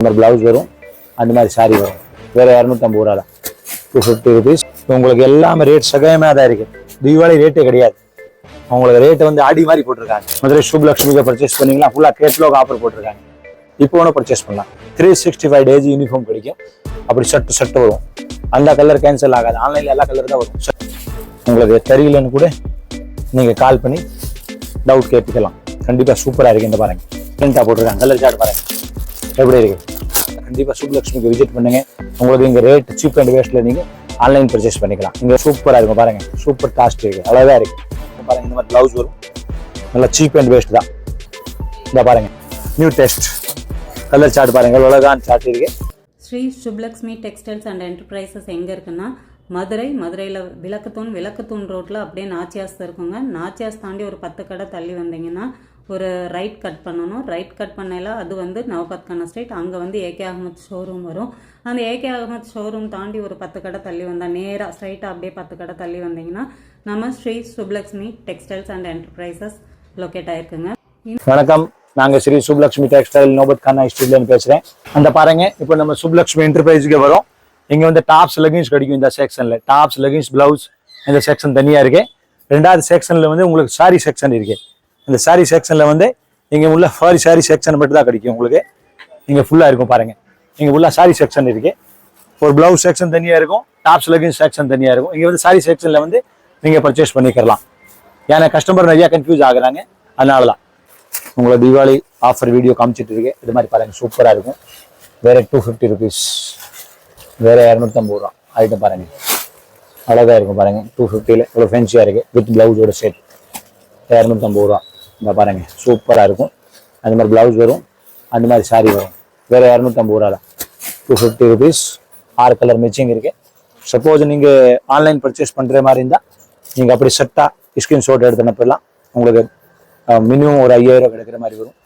இந்த மாதிரி ப்ளவுஸ் வரும். அந்த மாதிரி சாரி வரும். வேறு இரநூத்தம்பது ரூபா தான் டூ ஃபிஃப்டி ருபீஸ் உங்களுக்கு எல்லாமே ரேட் சகயமே தான் இருக்குது தீபாவளி ரேட்டே கிடையாது. உங்களுக்கு ரேட்டு வந்து ஆடி மாதிரி போட்டிருக்காங்க. மதுரை சுப்லக்ஷ்மிக்கு பர்ச்சேஸ் பண்ணிங்கன்னா ஃபுல்லாக கேட்லாக் ஆஃபர் போட்டிருக்காங்க. இப்போ ஒன்று பர்ச்சேஸ் பண்ணலாம். Three sixty five days uniform கிடைக்கும். அப்படி ஷர்ட் ஷர்ட் வரும். அந்த கலர் கேன்சல் ஆகாது. ஆன்லைனில் எல்லா கலர் தான் வரும். உங்களுக்கு தெரியலன்னு கூட நீங்கள் கால் பண்ணி டவுட் கேட்டுக்கலாம். கண்டிப்பாக சூப்பராக இருக்கு இந்த பாருங்க. பிரிண்டாக போட்டிருக்காங்க. கலர் சார்ட் பாருங்க. எப்படி இருக்கு? கண்டிப்பாக சுப்லக்ஷ்மிக்கு விசிட் பண்ணுங்க. உங்களுக்கு இங்கே ரேட் சீப் அண்ட் வேஸ்ட்டில் நீங்கள் ஆன்லைன் பர்ச்சேஸ் பண்ணிக்கலாம். இங்கே சூப்பராக இருக்கும் பாருங்கள் சூப்பர் காஸ்ட் இருக்குது அழகாக இருக்குது பாருங்கள் பாருங்க இந்த மாதிரி ப்ளவுஸ் வரும். நல்லா சீப் அண்ட் வேஸ்ட் தான். இந்த பாருங்கள் நியூ டெஸ்ட் கலர் சார்ட் பாருங்கள் அழகான சார்ட் இருக்குது Sri Subalakshmi textiles and enterprises எங்கே இருக்குன்னா மதுரை மதுரையில் விளக்கத்தூன் விளக்கத்தூன் ரோட்டில் அப்படியே நாச்சியாஸ் இருக்குங்க. நாச்சியாஸ் தாண்டி ஒரு பத்து கடை தள்ளி வந்தீங்கன்னா ஒரு ரைட் கட் பண்ணணும். ரைட் கட் பண்ணையில் அது வந்து நவபத்கான ஸ்ட்ரீட் அங்கே வந்து ஏகே அகமத் ஷோரூம் வரும். அந்த ஏகே அகமத் ஷோரூம் தாண்டி ஒரு பத்து கடை தள்ளி வந்தால் நேராக ஸ்ட்ரைட்டாக அப்படியே பத்து கடை தள்ளி வந்தீங்கன்னா நம்ம Sri Subalakshmi textiles and enterprises locate ஆயிருக்குங்க. வணக்கம். நாங்கள் ஸ்ரீ சுப்லக்ஷ்மி டெக்ஸ்டைல் நோபத் கானா ஸ்ட்ரீட்லேருந்து பேசுகிறேன் அந்த பாருங்க இப்போ நம்ம சுப்லக்ஷ்மி என்டர்பிரைஸுக்கு வரோம். இங்கே வந்து டாப்ஸ் லெகின்ஸ் கிடைக்கும் இந்த செக்ஷனில் டாப்ஸ் லெகின்ஸ் பிளவுஸ் இந்த செக்ஷன் தனியாக இருக்கு. ரெண்டாவது செக்ஷனில் வந்து உங்களுக்கு சாரி செக்ஷன் இருக்குது இந்த சாரி செக்ஷனில் வந்து இங்கே உள்ள சாரி சாரி செக்ஷன் மட்டும் தான் கிடைக்கும் உங்களுக்கு. இங்கே ஃபுல்லாக இருக்கும் பாருங்கள் இங்கே உள்ள சாரி செக்ஷன் இருக்குது ஒரு ப்ளவுஸ் செக்ஷன் தனியாக இருக்கும் டாப்ஸ் லெகின் செக்ஷன் தனியாக இருக்கும். இங்கே வந்து சாரி செக்ஷனில் வந்து நீங்கள் பர்ச்சேஸ் பண்ணிக்கிறலாம் ஏன்னா கஸ்டமர் நிறையா கன்ஃபியூஸ் ஆகுறாங்க. அதனால தான் உங்களை தீபாவளி ஆஃபர் வீடியோ காமிச்சிட்டு இருக்கேன். இது மாதிரி பாருங்கள் சூப்பராக இருக்கும். வேறு டூ ஃபிஃப்டி ருபீஸ் வேறு இரநூத்தம்பது ரூபா. ஐட்டம் பாருங்கள் அழகாக இருக்கும் பாருங்கள் டூ ஃபிஃப்டியில் இவ்வளோ ஃபென்சியாக இருக்குது வித் ப்ளவுஸோட செட் இரநூத்தம்பது ரூபா. இந்த பாருங்க சூப்பராக இருக்கும். அந்த மாதிரி பிளவுஸ் வரும். அந்த மாதிரி சாரீ வரும். வேற இரநூத்தம்பது ரூபா தான் டூ ஃபிஃப்டி ருபீஸ் ஆறு கலர் மிச்சிங் இருக்கு. சப்போஸ் நீங்கள் ஆன்லைன் பர்ச்சேஸ் பண்ணுற மாதிரி இருந்தால் நீங்கள் அப்படி செட்டாக ஸ்கிரீன்ஷாட் எடுத்து அனுப்பிடலாம். உங்களுக்கு மினிமம் ஒரு ஐயாயிரம் கிடைக்கிற மாதிரி வரும்.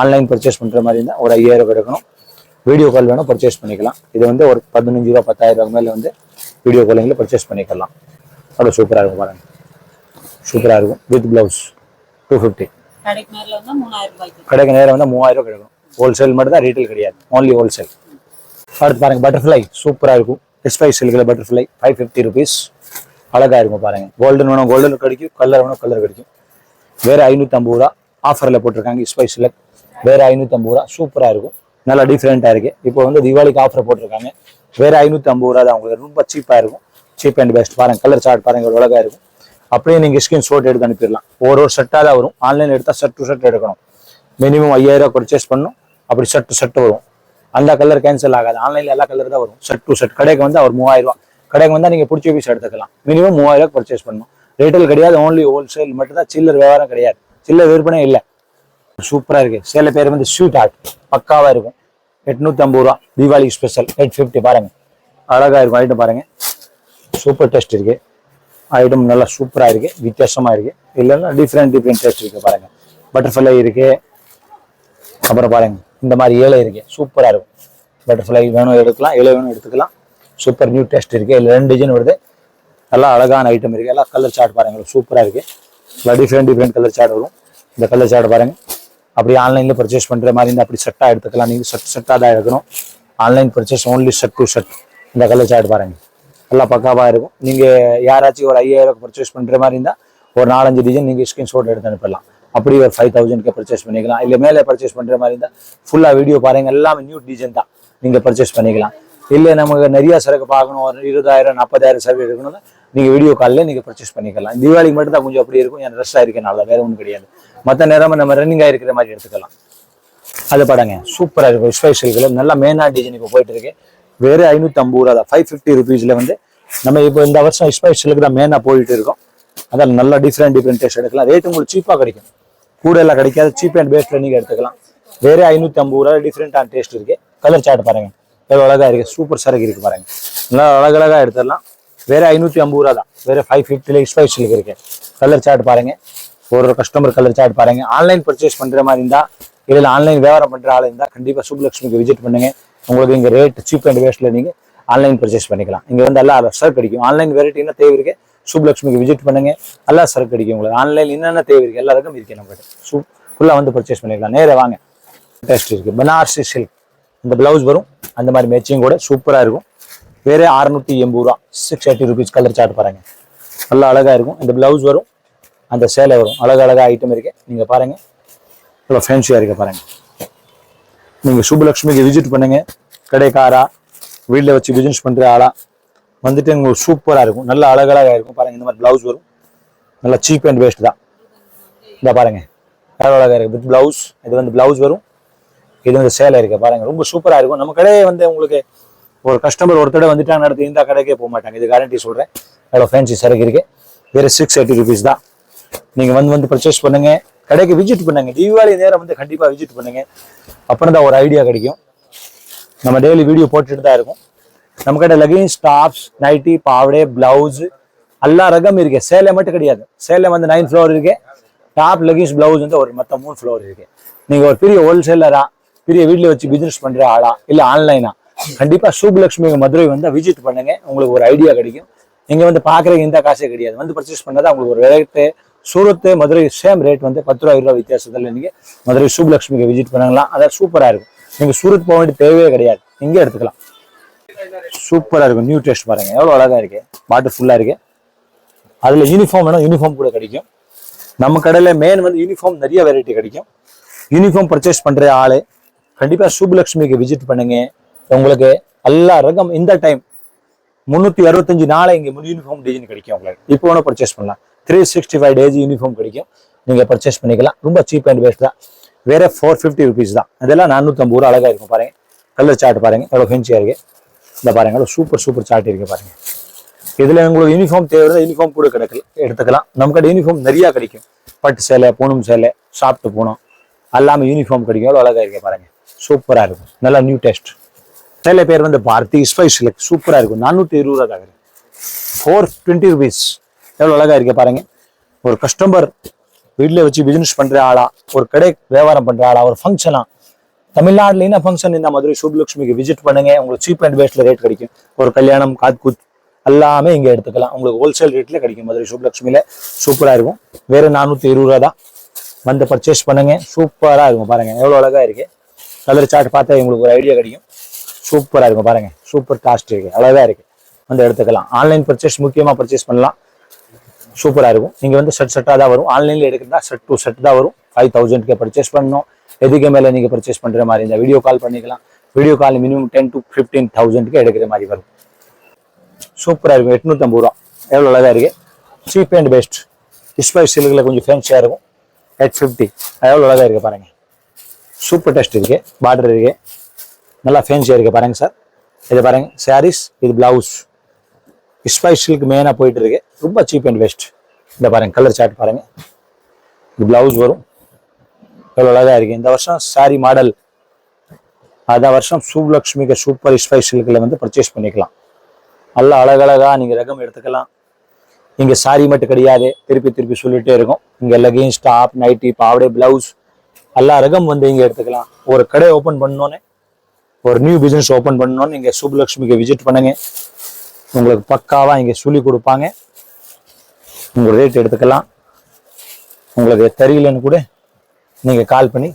ஆன்லைன் பர்ச்சேஸ் பண்ணுற மாதிரி இருந்தால் ஒரு ஐயாயிரம் கிடைக்கணும். வீடியோ கால் வேணும் பர்ச்சேஸ் பண்ணிக்கலாம். இது வந்து ஒரு பதினஞ்சு ரூபா பத்தாயிரம் ரூபா மேலே வந்து வீடியோ காலிங்கில் பர்ச்சேஸ் பண்ணிக்கலாம். அவ்வளோ சூப்பராக இருக்கும் பாருங்கள் சூப்பராக இருக்கும். வித் ப்ளவுஸ் டூ ஃபிஃப்டி கடைக்கு நேரில் வந்தால் மூணாயிரம் ரூபாய்க்கு கடைக்கு நேரம் வந்து மூவாயிரம் ரூபாய் கிடைக்கும் ஹோல்சேல் மட்டும் தான் ரீட்டைல் கிடையாது. ஓன்லி ஹோல்சேல் அடுத்து பாருங்கள் பட்டர்ஃப்ளை சூப்பராக இருக்கும். எஸ்பை சில்கில் பட்டர்ஃப்ளை ஃபைவ் ஃபிஃப்டி ருபீஸ் அழகாக இருக்கும் பாருங்கள் கோல்டன் வேணும் கோல்டன் கிடைக்கும். கலர் வேணும் கலர் கிடைக்கும். வேறு ஐநூற்றம்பது ரூபா ஆஃபரில் போட்டிருக்காங்க ஸ்பைஸ் சிலக் வேறு ஐநூற்றம்பது ரூபா சூப்பராக இருக்கும். நல்லா டிஃப்ரெண்ட்டாக இருக்குது இப்போ வந்து தீபாவளிக்கு ஆஃபர் போட்டிருக்காங்க. வேறு ஐநூற்றம்பது ரூபா தான் உங்களுக்கு. ரொம்ப சீப்பாக இருக்கும். சீப் அண்ட் பெஸ்ட் பாருங்க கலர் சார்ட் பாருங்கள் ஒரு அழகாக இருக்கும். அப்படியே நீங்கள் ஸ்கிரீன் ஷாட் எடுத்து அனுப்பிடலாம். ஒரு ஒரு செட்டாக தான் வரும். ஆன்லைன் எடுத்தால் செட் டு செட் எடுக்கணும். மினிமம் ஐயாயிரம் பர்ச்சேஸ் பண்ணணும் அப்படி செட் டு செட் வரும். அந்த கலர் கேன்சல் ஆகாது. ஆன்லைனில் எல்லா கலர் தான் வரும். செட் டு செட் கடைக்கு வந்து அவர் மூவாயிரம் ரூபா கடைக்கு வந்தால் நீங்கள் பிடிச்ச பீஸ் எடுத்துக்கலாம். மினிமம் மூவாயிரம் பர்ச்சேஸ் பண்ணணும் ரீட்டைல் கிடையாது. ஓன்லி ஹோல்சேல் மட்டும் தான். சில்லர் வியாபாரம் கிடையாது. சில்லர் விற்பனை இல்லை. சூப்பராக இருக்குது சில பேர் வந்து ஸ்வீட் ஆர்ட் பக்காவாக இருக்கும். எட்நூத்தி ஐம்பது ரூபா தீபாவளி ஸ்பெஷல் எயிட் ஃபிஃப்டி பாருங்க. அழகாக இருக்கும். ஐட்டம் பாருங்க. சூப்பர் டேஸ்ட் இருக்குது ஐட்டம் நல்லா சூப்பராக இருக்கு வித்தியாசமாக இருக்கு. இல்லைன்னா டிஃப்ரெண்ட் டிஃப்ரெண்ட் டேஸ்ட் இருக்கு பாருங்க. பட்டர்ஃப்ளை இருக்கு. அப்புறம் பாருங்க இந்த மாதிரி ஏழை இருக்கு சூப்பராக இருக்கும். பட்டர்ஃப்ளை வேணும் எடுக்கலாம் இலை வேணும் எடுத்துக்கலாம். சூப்பர் நியூ டேஸ்ட் இருக்கு. இதில் ரெண்டு டிசைன் வருது. நல்லா அழகான ஐட்டம் இருக்கு. எல்லாம் கலர் சார்ட் பாருங்க சூப்பராக இருக்கு. நல்லா டிஃப்ரெண்ட் டிஃப்ரெண்ட் கலர் சார்ட் வரும். இந்த கலர் சார்ட் பாருங்க. அப்படி ஆன்லைன்ல பர்ச்சேஸ் பண்ற மாதிரி இருந்தால் அப்படி செட்டாக எடுத்துக்கலாம். நீங்கள் செட் செட்டாக தான் எடுக்கணும். Online purchase only set to set இந்த கலர் சார்ட் பாருங்க. நல்லா பக்காவாக இருக்கும். நீங்கள் யாராச்சும் ஒரு ஐயாயிரம் பர்ச்சேஸ் பண்ணுற மாதிரி இருந்தால் ஒரு நாலஞ்சு டிசைன் நீங்கள் ஸ்கிரீன்ஷாட் எடுத்து அனுப்பலாம். அப்படி ஒரு ஃபைவ் தௌசண்ட்க்கு பர்ச்சேஸ் பண்ணிக்கலாம். இல்லை மேலே பர்ச்சேஸ் பண்ணுற மாதிரி இருந்தால் ஃபுல்லாக வீடியோ பாருங்கள் எல்லாமே நியூ டிசைன் தான். நீங்கள் பர்ச்சேஸ் பண்ணிக்கலாம். இல்லை நமக்கு நிறையா சரக்கு பார்க்கணும். ஒரு இருபதாயிரம் நாற்பதாயிரம் சரக்கு எடுக்கணும்னா நீங்கள் வீடியோ காலில் நீங்கள் பர்ச்சேஸ் பண்ணிக்கலாம். தீபாவளிக்கு மட்டும் தான் கொஞ்சம் அப்படி இருக்கும். என் ரெஸ்ட் ஆயிருக்கனால வேறு ஒன்றும் கிடையாது. மற்ற நேரமாக நம்ம ரன்னிங் ஆகிருக்கிற மாதிரி எடுத்துக்கலாம். அது படங்க சூப்பராக இருக்கும். ஸ்பெஷல்கள் நல்லா மெயினாக டிசைன் இப்போ போயிட்டு இருக்கு. வேறு ஐநூற்றம்பது ரூபா தான். ஃபைவ் ஃபிஃப்டி ருபீஸில் வந்து நம்ம இப்போ இந்த வருஷம் ஸ்பெஷலுக்கு தான் மேனாக போயிட்டு இருக்கோம். அதான் நல்லா டிஃப்ரெண்ட் டிஃப்ரெண்ட் டேஸ்ட் எடுக்கலாம். ரேட் உங்களுக்கு சீப்பாக கிடைக்கும். கூட எல்லாம் கிடைக்காது. சீப் அண்ட் பேஸ்ட்டில் நீங்கள் எடுத்துக்கலாம். வேற ஐநூற்றி ஐம்பது ரூபா டிஃப்ரெண்டான டேஸ்ட் இருக்குது கலர் சாட் பாருங்கள் எவ்வளோ அழகாக இருக்குது சூப்பர் சரக்கு இருக்கு பாருங்கள் நல்லா அழகழகாக எடுத்துடலாம். வேற ஐநூற்றி ஐம்பது ரூபா தான். வேறு ஃபைவ் ஃபிஃப்டில ஸ்பைஸ்லுக்கு இருக்குது கலர் சாட் பாருங்கள் ஒரு கஸ்டமர் கலர் சாட் பாருங்க. ஆன்லைன் பர்ச்சேஸ் பண்ற மாதிரி இருந்தா இதில் ஆன்லைன் வியாபாரம் பண்ற ஆள் இருந்தா கண்டிப்பா சுப்லக்ஷ்மிக்கு விசிட் பண்ணுங்க. உங்களுக்கு இங்க ரேட் சீப் அண்ட் வேஸ்ட்ல நீங்க ஆன்லைன் பர்ச்சேஸ் பண்ணிக்கலாம். இங்கே வந்து எல்லாம் சரக்கு கிடைக்கும் ஆன்லைன் வெரைட்டி என்ன தேவை இருக்கு. சுப்லக்ஷ்மிக்கு விசிட் பண்ணுங்க. எல்லாம் சரக்கு கிடைக்கும் உங்களுக்கு. ஆன்லைன் என்னென்ன தேவை இருக்கு எல்லாருக்கும் இருக்கு நம்மகிட்ட. சூப் ஃபுல்லாக வந்து பர்ச்சேஸ் பண்ணிக்கலாம். நேராக வாங்க. டேஸ்ட் இருக்கு. பனாரசி சில்க் இந்த பிளவுஸ் வரும். அந்த மாதிரி மேட்சிங் கூட சூப்பராக இருக்கும். வேற அறுநூத்தி எண்பது ரூபா. Six eighty rupees colour chart பாருங்க. நல்லா அழகாக இருக்கும். இந்த பிளவுஸ் வரும். அந்த சேலை வரும். அழகழகா ஐட்டம் இருக்கு. நீங்கள் பாருங்க. இவ்வளோ ஃபேன்சியாக இருக்க பாருங்க. நீங்கள் சுப்புலட்சுமிக்கு விசிட் பண்ணுங்க. கடைக்காரா வீட்டில் வச்சு பிசினஸ் பண்ணுற ஆளாக வந்துட்டு உங்களுக்கு சூப்பராக இருக்கும். நல்ல அழகழகாக இருக்கும். பாருங்கள் இந்த மாதிரி ப்ளவுஸ் வரும். நல்லா சீப் அண்ட் வேஸ்ட் தான். இந்த பாருங்கள் அழகாக இருக்குது வித் ப்ளவுஸ் இது வந்து ப்ளவுஸ் வரும். இது வந்து சேலை இருக்குது பாருங்கள் ரொம்ப சூப்பராக இருக்கும். நம்ம கடையே வந்து உங்களுக்கு ஒரு கஸ்டமர் ஒரு கடை வந்துட்டாங்க நடத்தி இந்த கடைக்கே போக மாட்டாங்க. இது கேரண்டி சொல்கிறேன் எவ்வளோ ஃபேன்சி சரக்கு இருக்குது வேறு சிக்ஸ் எயிட்டி ருபீஸ் தான். நீங்கள் வந்து வந்து பர்ச்சேஸ் பண்ணுங்கள் கடைக்கு விசிட் பண்ணுங்கள் தீபாவளி நேரம் வந்து கண்டிப்பாக விசிட் பண்ணுங்கள் அப்புறம் தான் ஒரு ஐடியா கிடைக்கும். நம்ம டெய்லி வீடியோ போட்டுட்டு தான் இருக்கும். நம்ம கிட்ட லெகின்ஸ் டாப்ஸ் நைட்டி பாவடை பிளவுஸ் எல்லா ரகம் இருக்கு. சேலை மட்டும் கிடையாது. சேலை வந்து நைன் ஃப்ளோர் இருக்கு. டாப் லெகின்ஸ் பிளவுஸ் வந்து ஒரு மொத்தம் மூணு ஃப்ளோர் இருக்கு. நீங்க ஒரு பெரிய ஹோல்சேலரா பெரிய வீட்டில் வச்சு பிசினஸ் பண்ற ஆளா இல்ல ஆன்லைனா கண்டிப்பா சூப்லட்சுமி மதுரை வந்து விசிட் பண்ணுங்க. உங்களுக்கு ஒரு ஐடியா கிடைக்கும். நீங்க வந்து பாக்குறதுக்கு இந்த காசே கிடையாது. வந்து பர்ச்சேஸ் பண்ணதா உங்களுக்கு ஒரு ரேட்டு சூரத்து மதுரை சேம் ரேட் வந்து பத்து ரூபா இருபது ரூபா வித்தியாசத்துல நீங்க மதுரை சூப்லட்சுமிக்கு விசிட் பண்ணலாம். அதான் சூப்பரா இருக்கும். நீங்க சூரத் போக வேண்டிய தேவையே கிடையாது. இங்கே எடுத்துக்கலாம். சூப்பரா இருக்கும். நியூ டெஸ்ட் பாருங்க. எவ்வளவு அழகா இருக்கு. பாட்டு ஃபுல்லா இருக்கு. அதுல யூனிஃபார்ம் வேணும் யூனிஃபார்ம் கூட கிடைக்கும். நம்ம கடையில மெயின் வந்து யூனிஃபார்ம் நிறைய வெரைட்டி கிடைக்கும். யூனிஃபார்ம் பர்ச்சேஸ் பண்ற ஆளு கண்டிப்பா சுபலக்ஷ்மிக்கு விசிட் பண்ணுங்க. உங்களுக்கு எல்லா ரகம் இந்த டைம் முந்நூற்றி அறுபத்தஞ்சு நாளை இங்கே யூனிஃபார்ம் டிசைன் கிடைக்கும் உங்களுக்கு. இப்போ வேணும் பர்ச்சேஸ் பண்ணலாம். Three sixty five days uniform கிடைக்கும். நீங்கள் பர்ச்சேஸ் பண்ணிக்கலாம். ரொம்ப சீப் அண்ட் பெஸ்ட் தான். வேற ஃபோர் ஃபிஃப்டி ருபீஸ் தான். இதெல்லாம் நானூற்றம்பது ரூபா அழகாக இருக்கும் பாருங்க. கலர் சார்ட் பாருங்க. எவ்வளோ ஃபென்சியாக இருக்கு. இந்த பாருங்க எவ்வளோ சூப்பர் சூப்பர் சார்ட் இருக்கு பாருங்க. இதில் உங்களுக்கு யூனிஃபார்ம் தேவை யூனிஃபார்ம் கூட கிடைக்கல எடுத்துக்கலாம். நம்ம கிட்ட யூனிஃபார்ம் நிறையா கிடைக்கும். பட்டு சேலை பூனம் சேலை சாப்பிட்டு போனோம். எல்லாமே யூனிஃபார்ம் கிடைக்கும். எவ்வளோ அழகாக இருக்குது பாருங்க. சூப்பராக இருக்கும். நல்லா நியூ டெஸ்ட் சேலை பேர் வந்து பாரதி ஸ்பைஸ் சிலக் சூப்பராக இருக்கும். நானூற்றி இருபது ரூபா தான் ஃபோர் டுவெண்ட்டி ருபீஸ் எவ்வளோ அழகாக இருக்குது பாருங்க. ஒரு கஸ்டமர் வீட்டில் வச்சு பிசினஸ் பண்ணுற ஆளா ஒரு கடை வியாபாரம் பண்ணுற ஆளா ஒரு ஃபங்க்ஷனா தமிழ்நாட்டில் என்ன ஃபங்க்ஷன் இந்த மதுரை சுப்லட்சுமிக்கு விசிட் பண்ணுங்க. உங்களுக்கு சீப் அண்ட் பெஸ்ட்ல ரேட் கிடைக்கும். ஒரு கல்யாணம் காத்குத் எல்லாமே இங்கே எடுத்துக்கலாம். உங்களுக்கு ஹோல்சேல் ரேட்டில் கிடைக்கும் மதுரை சுப்லட்சுமியில சூப்பராக இருக்கும். வேற நானூற்றி இருபது ரூபா தான். வந்து பர்ச்சேஸ் பண்ணுங்க. சூப்பராக இருக்கும் பாருங்க. எவ்வளோ அழகா இருக்கு. கலர் சார்ட் பார்த்தா உங்களுக்கு ஒரு ஐடியா கிடைக்கும். சூப்பராக இருக்கும் பாருங்க. சூப்பர் காஸ்ட் இருக்கு. அழகாக இருக்கு. வந்து எடுத்துக்கலாம். ஆன்லைன் பர்ச்சேஸ் முக்கியமாக பர்ச்சேஸ் பண்ணலாம். சூப்பராக இருக்கும். நீங்கள் வந்து செட் செட்டாக தான் வரும். ஆன்லைனில் எடுக்கிறதா செட் டூ செட் தான் வரும். ஃபைவ் தௌசண்ட்க்கு பர்ச்சேஸ் பண்ணணும். எதுக்கு மேலே நீங்கள் பர்ச்சேஸ் பண்ணுற மாதிரி இந்த வீடியோ கால் பண்ணிக்கலாம். Video call minimum ten to fifteen தௌசண்ட்க்கு எடுக்கிற மாதிரி வரும். சூப்பராக இருக்கும். எட்நூற்றம்பது ரூபா. எவ்வளோ அழகாக இருக்குது சீப் அண்ட் பெஸ்ட் ஸ்பைஸ் சில்கில் கொஞ்சம் ஃபேன்சியாக இருக்கும். எயிட் ஃபிஃப்டி எவ்வளோ அழகாக இருக்குது பாருங்கள் சூப்பர் டெஸ்ட் இருக்குது பார்டர் இருக்குது நல்லா ஃபேன்சியாக இருக்குது பாருங்கள் சார் இது பாருங்கள் சாரீஸ் இது பிளவுஸ் ஸ்பைஸ் சில்க் மெயினாக போயிட்டு இருக்கு ரொம்ப சீப் அண்ட் பெஸ்ட் இந்த பாருங்க கலர் சார்ட் பாருங்க. இது பிளவுஸ் வரும். எவ்வளோ அழகாக இருக்கு. இந்த வருஷம் சாரி மாடல் அதான் வருஷம் சூப்லக்ஷ்மிக்கு சூப்பர் ஸ்பைஸ் சில்கில் வந்து பர்ச்சேஸ் பண்ணிக்கலாம். நல்லா அழகழகா நீங்கள் ரகம் எடுத்துக்கலாம். இங்கே சாரி மட்டும் கிடையாது. திருப்பி திருப்பி சொல்லிகிட்டே இருக்கும். இங்கே லெகின்ஸ் டாப் நைட்டி பாவடை பிளவுஸ் எல்லா ரகம் வந்து இங்கே எடுத்துக்கலாம். ஒரு கடை ஓப்பன் பண்ணோன்னே ஒரு நியூ பிஸ்னஸ் ஓப்பன் பண்ணோன்னு இங்கே சுப்லக்ஷ்மிக்கு விசிட் பண்ணுங்க. உங்களுக்கு பக்காவாக இங்கே சொல்லி கொடுப்பாங்க. உங்கள் ரேட் எடுத்துக்கலாம். உங்களுக்கு தெரியலன்னு கூட நீங்கள் கால் பண்ணி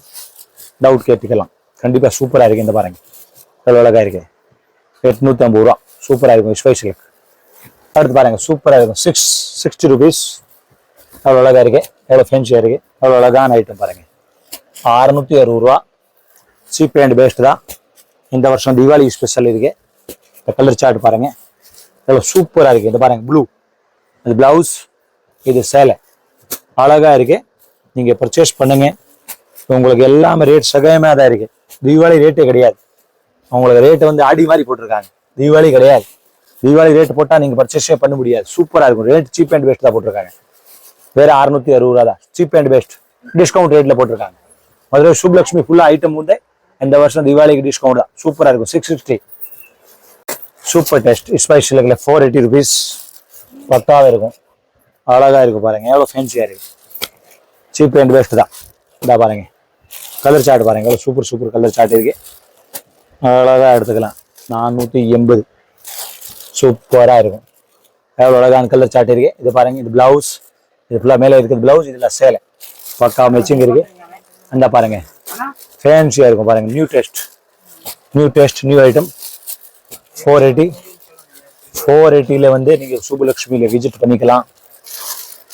டவுட் கேட்டுக்கலாம். கண்டிப்பாக சூப்பராக இருக்குது இந்த பாருங்க. எவ்வளோ அழகாக இருக்கு. எட்நூற்றி ஐம்பது ரூபா சூப்பராக இருக்கும் ஸ்பெஷலுக்கு அடுத்து பாருங்க சூப்பராக இருக்கும். சிக்ஸ் சிக்ஸ்டி ருபீஸ் எவ்வளோ அழகாக இருக்கு. எவ்வளோ ஃபேன்சியாக இருக்குது எவ்வளோ அழகான ஐட்டம் பாருங்க. அறுநூத்தி அறுபது ரூபா. சீப் அண்ட் பெஸ்ட் தான். இந்த வருஷம் தீபாவளி ஸ்பெஷல் இருக்கு. இந்த கலர் சார்ட் பாருங்கள் எவ்வளோ சூப்பராக இருக்குது இந்த பாருங்க ப்ளூ இது பிளவுஸ் இது சேலை. அழகாக இருக்குது நீங்கள் பர்ச்சேஸ் பண்ணுங்க. உங்களுக்கு எல்லாமே ரேட் சகாயமாக தான் இருக்குது தீபாவளி ரேட்டே கிடையாது. உங்களுக்கு ரேட்டு வந்து ஆடி மாதிரி போட்டிருக்காங்க. தீபாவளி கிடையாது. தீபாவளி ரேட் போட்டால் நீங்கள் பர்ச்சேஸே பண்ண முடியாது. சூப்பராக இருக்கும். ரேட் சீப் அண்ட் பெஸ்ட் தான் போட்டிருக்காங்க. வேறு அறுநூத்தி அறுபது ரூபா தான். சீப் அண்ட் பெஸ்ட் டிஸ்கவுண்ட் ரேட்டில் போட்டிருக்காங்க. மதுரை சுப்லக்ஷ்மி ஃபுல்லாக ஐட்டம் வந்து இந்த வருஷம் தீபாவளிக்கு டிஸ்கவுண்ட் தான். சூப்பராக இருக்கும். சிக்ஸ் சிக்ஸ்டி சூப்பர் டெஸ்ட் ஸ்பைசில் ஃபோர் எயிட்டி ருபீஸ் பக்காவே இருக்கும். அழகா இருக்கும் பாருங்க. எவ்வளோ ஃபேன்சியா இருக்கு. சீப் அண்ட் பெஸ்ட் தான். இதா பாருங்க. கலர் சார்ட் பாருங்க. எவ்வளோ சூப்பர் சூப்பர் கலர் சார்ட் இருக்கு. அழகா எடுத்துக்கலாம். நானூற்றி எண்பது. சூப்பராக இருக்கும். எவ்வளோ அழகான கலர் சார்ட் இருக்கு. இது பாருங்க. இது பிளவுஸ் இது ஃபுல்லாக மேலே இருக்குது பிளவுஸ் இதில் சேலை. பக்கா மேட்சிங் இருக்கு. அந்த பாருங்க. ஃபேன்சியாக இருக்கும் பாருங்க. New taste new taste new item four eighty four எயிட்டியில் வந்து நீங்கள் சுபலக்ஷ்மியில் விசிட் பண்ணிக்கலாம்.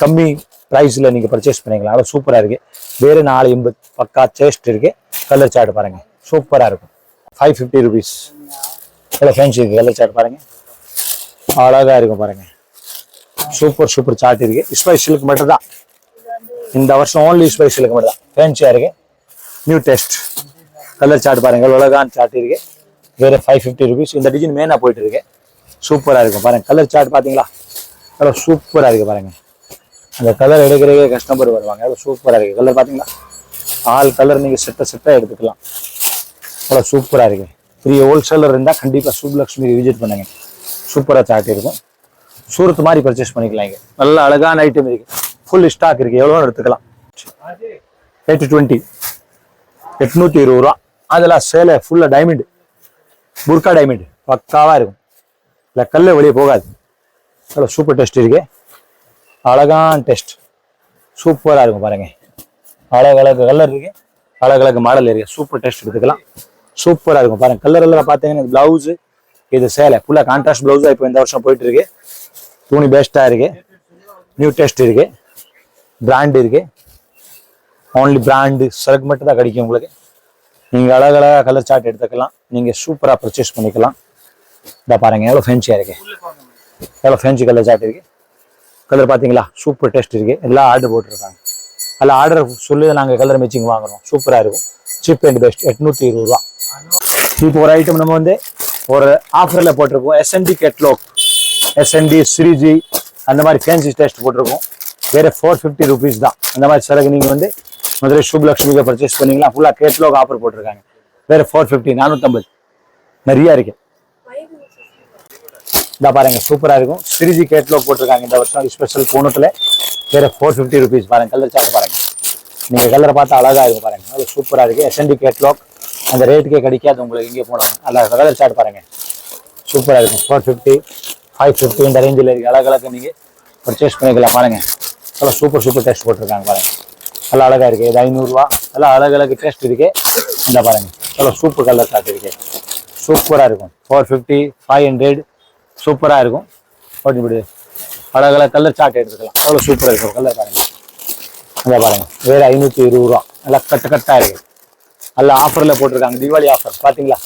கம்மி ப்ரைஸில் நீங்கள் பர்ச்சேஸ் பண்ணிக்கலாம். அவ்வளோ சூப்பராக இருக்குது வேறு நாலு எண்பது. பக்கா டேஸ்ட் இருக்குது கலர் சார்ட் பாருங்கள் சூப்பராக இருக்கும். ஃபைவ் ஃபிஃப்டி ருபீஸ் எவ்வளோ ஃபேன்சி இருக்குது கலர் சார்ட் பாருங்கள் அழகாக இருக்கும் பாருங்கள் சூப்பர் சூப்பர் சார்ட் இருக்குது ஸ்பைஸ் சில்க் மட்டும்தான். இந்த வருஷம் ஓன்லி ஸ்பைஸ் சில்க் மட்டும் தான் ஃபேன்சியாக இருக்குது நியூ டேஸ்ட் கலர் சார்ட் பாருங்கள் அழகான சார்ட் இருக்குது வேறு ஃபைவ் ஃபிஃப்டி ருபீஸ் இந்த டிசைன் மெயினாக போயிட்டு இருக்கு சூப்பராக இருக்கும் பாருங்கள் கலர் சார்ட் பார்த்தீங்களா அவ்வளோ சூப்பராக இருக்குது பாருங்கள் அந்த கலர் எடுக்கிறதே கஸ்டமர் வருவாங்க. அவ்வளோ சூப்பராக இருக்குது கலர் பார்த்தீங்களா ஆல் கலர் நீங்கள் செட்டை செட்டாக எடுத்துக்கலாம். அவ்வளோ சூப்பராக இருக்குது பெரிய ஹோல்சேலர் இருந்தால் கண்டிப்பாக சுப்லக்ஷ்மி விசிட் பண்ணுங்க. சூப்பராக சாட் இருக்கும். சூரத்து மாதிரி பர்ச்சேஸ் பண்ணிக்கலாம் இங்கே. நல்ல அழகான ஐட்டம் இருக்குது ஃபுல் ஸ்டாக் இருக்குது எவ்வளோ எடுத்துக்கலாம். எயிட் டுவெண்ட்டி எட்நூற்றி இருபது ரூபா. அதெல்லாம் சேலை ஃபுல்லாக டைமண்டு புர்கா டைமண்ட் பக்காவாக இருக்கும் இல்லை கல் வெளியே போகாது அவ்வளோ சூப்பர் டெஸ்ட் இருக்கு அழகான டெஸ்ட் சூப்பராக இருக்கும் பாருங்கள் அழகழகு கலர் இருக்கு அழகழகு மாடல் இருக்கு சூப்பர் டெஸ்ட் எடுத்துக்கலாம் சூப்பராக இருக்கும் பாருங்க கலர் எல்லாம் பார்த்தீங்கன்னா பிளவுஸு இது சேலை. ஃபுல்லாக கான்ட்ராஸ்ட் ப்ளவுஸாக இப்போ இந்த வருஷம் போயிட்டு இருக்கு துணி பெஸ்ட்டாக இருக்கு. நியூ டெஸ்ட் இருக்கு. பிராண்டு இருக்கு. ஓன்லி பிராண்டு சரக்கு மட்டும் தான் கிடைக்கும் உங்களுக்கு. நீங்கள் அழகழகாக கலர் சார்ட் எடுத்துக்கலாம். நீங்கள் சூப்பராக பர்ச்சேஸ் பண்ணிக்கலாம். இந்த பாருங்க எவ்வளோ ஃபேன்சியாக இருக்கு. எவ்வளோ ஃபேன்சி கலர் சார்ட் இருக்கு. கலர் பார்த்தீங்களா சூப்பர் டெஸ்ட் இருக்கு. எல்லாம் ஆர்டர் போட்டிருக்காங்க. அதில் ஆர்டர் சொல்லி நாங்கள் கலர் மேட்சிங் வாங்குறோம். சூப்பராக இருக்கும். சீப் அண்ட் பெஸ்ட் எட்நூற்றி இருபது ரூபா. இப்போ ஒரு ஐட்டம் நம்ம வந்து ஒரு ஆஃபரில் போட்டிருக்கோம். எஸ்என்டி கெட்லாக் எஸ்என்டி ஸ்ரீஜி அந்த மாதிரி ஃபேன்சி டெஸ்ட் போட்டிருக்கோம். வேற ஃபோர் ஃபிஃப்டி ருபீஸ் தான். அந்த மாதிரி சரக்கு நீங்கள் வந்து மதுரை சுப்லக்ஷ்மிக்கு பர்ச்சேஸ் பண்ணீங்களா ஃபுல்லாக கேட்லாக் ஆஃபர் போட்டிருக்காங்க. வேறு ஃபோர் ஃபிஃப்டி நானூற்றம்பது நிறையா இருக்கு. இதை பாருங்க சூப்பராக இருக்கும். ஸ்ரீஜி கேட்லாக் போட்டிருக்காங்க இந்த வருஷம் ஸ்பெஷல் போனத்தில் வேறு ஃபோர் ஃபிஃப்டி ருபீஸ் பாருங்க கலர் சார்ட் பாருங்கள் நீங்கள் கலரை பார்த்தா அழகாக இருக்கும் பாருங்கள் அது சூப்பராக இருக்குது எஸ்என்டி கேட்லாக் அந்த ரேட்டுக்கே கிடைக்காது உங்களுக்கு இங்கே போனோம் அல்ல கலர் சார்ட் பாருங்கள் சூப்பராக இருக்கும் ஃபோர் ஃபிஃப்டி ஃபைவ் ஃபிஃப்டி இந்த ரேஞ்சில் இருக்கு. அழகழகு நீங்கள் பர்ச்சேஸ் பண்ணிக்கலாம் பாருங்கள் நல்லா சூப்பர் சூப்பர் டேஸ்ட் போட்டிருக்காங்க பாருங்கள் நல்லா அழகாக இருக்கு. இது ஐநூறுரூவா நல்லா அழகழகு டேஸ்ட் இருக்கு. இந்த பாருங்க. நல்லா சூப்பர் கலர் சார்ட் இருக்கு. சூப்பராக இருக்கும். ஃபோர் ஃபிஃப்டி ஃபைவ் ஹண்ட்ரட் சூப்பராக இருக்கும். ஓட்டி விடு. அழகழகு கலர் சார்ட் எடுத்துக்கலாம். அவ்வளோ சூப்பராக இருக்கும் கலர் பாருங்க. இந்த பாருங்க. வேறு ஐநூற்றி இருபது ரூபா. நல்லா கட்டு கட்டாக இருக்கு. நல்லா ஆஃபரில் போட்டிருக்காங்க. தீபாவளி ஆஃபர் பார்த்தீங்களா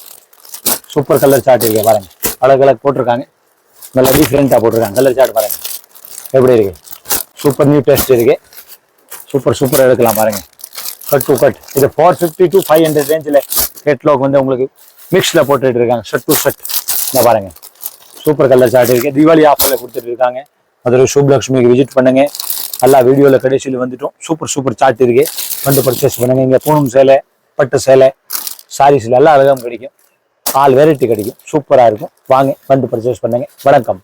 சூப்பர் கலர் சார்ட் இருக்கு. பாருங்க. அழகழகு போட்டிருக்காங்க. நல்லா டிஃப்ரெண்ட்டாக போட்டிருக்காங்க. கலர் சாட் பாருங்க. எப்படி இருக்கு? சூப்பர் நியூ டேஸ்ட் இருக்குது சூப்பர் சூப்பராக எடுக்கலாம் பாருங்க. கட் டு கட் இது four fifty to five hundred ரேஞ்சில் கேட்லாக் வந்து உங்களுக்கு மிக்ஸில் போட்டுட்டு இருக்காங்க. ஷர்ட் டு ஷர்ட் இந்த பாருங்க. சூப்பர் கலர் சார்ட் இருக்குது தீபாவளி ஆஃபரில் கொடுத்துட்டு இருக்காங்க. மதுரை சுப்லக்ஷ்மிக்கு விசிட் பண்ணுங்கள் எல்லா வீடியோவில் கடைசியில் வந்துட்டோம். சூப்பர் சூப்பர் சார்ட் இருக்கு. வந்து பர்ச்சேஸ் பண்ணுங்கள் இங்கே பூனம் சேலை பட்டு சேலை சாரீஸில் எல்லாம் அழகாக கிடைக்கும். ஆல் வெரைட்டி கிடைக்கும். சூப்பராக இருக்கும். வாங்க வந்து பர்ச்சேஸ் பண்ணுங்க. வணக்கம்.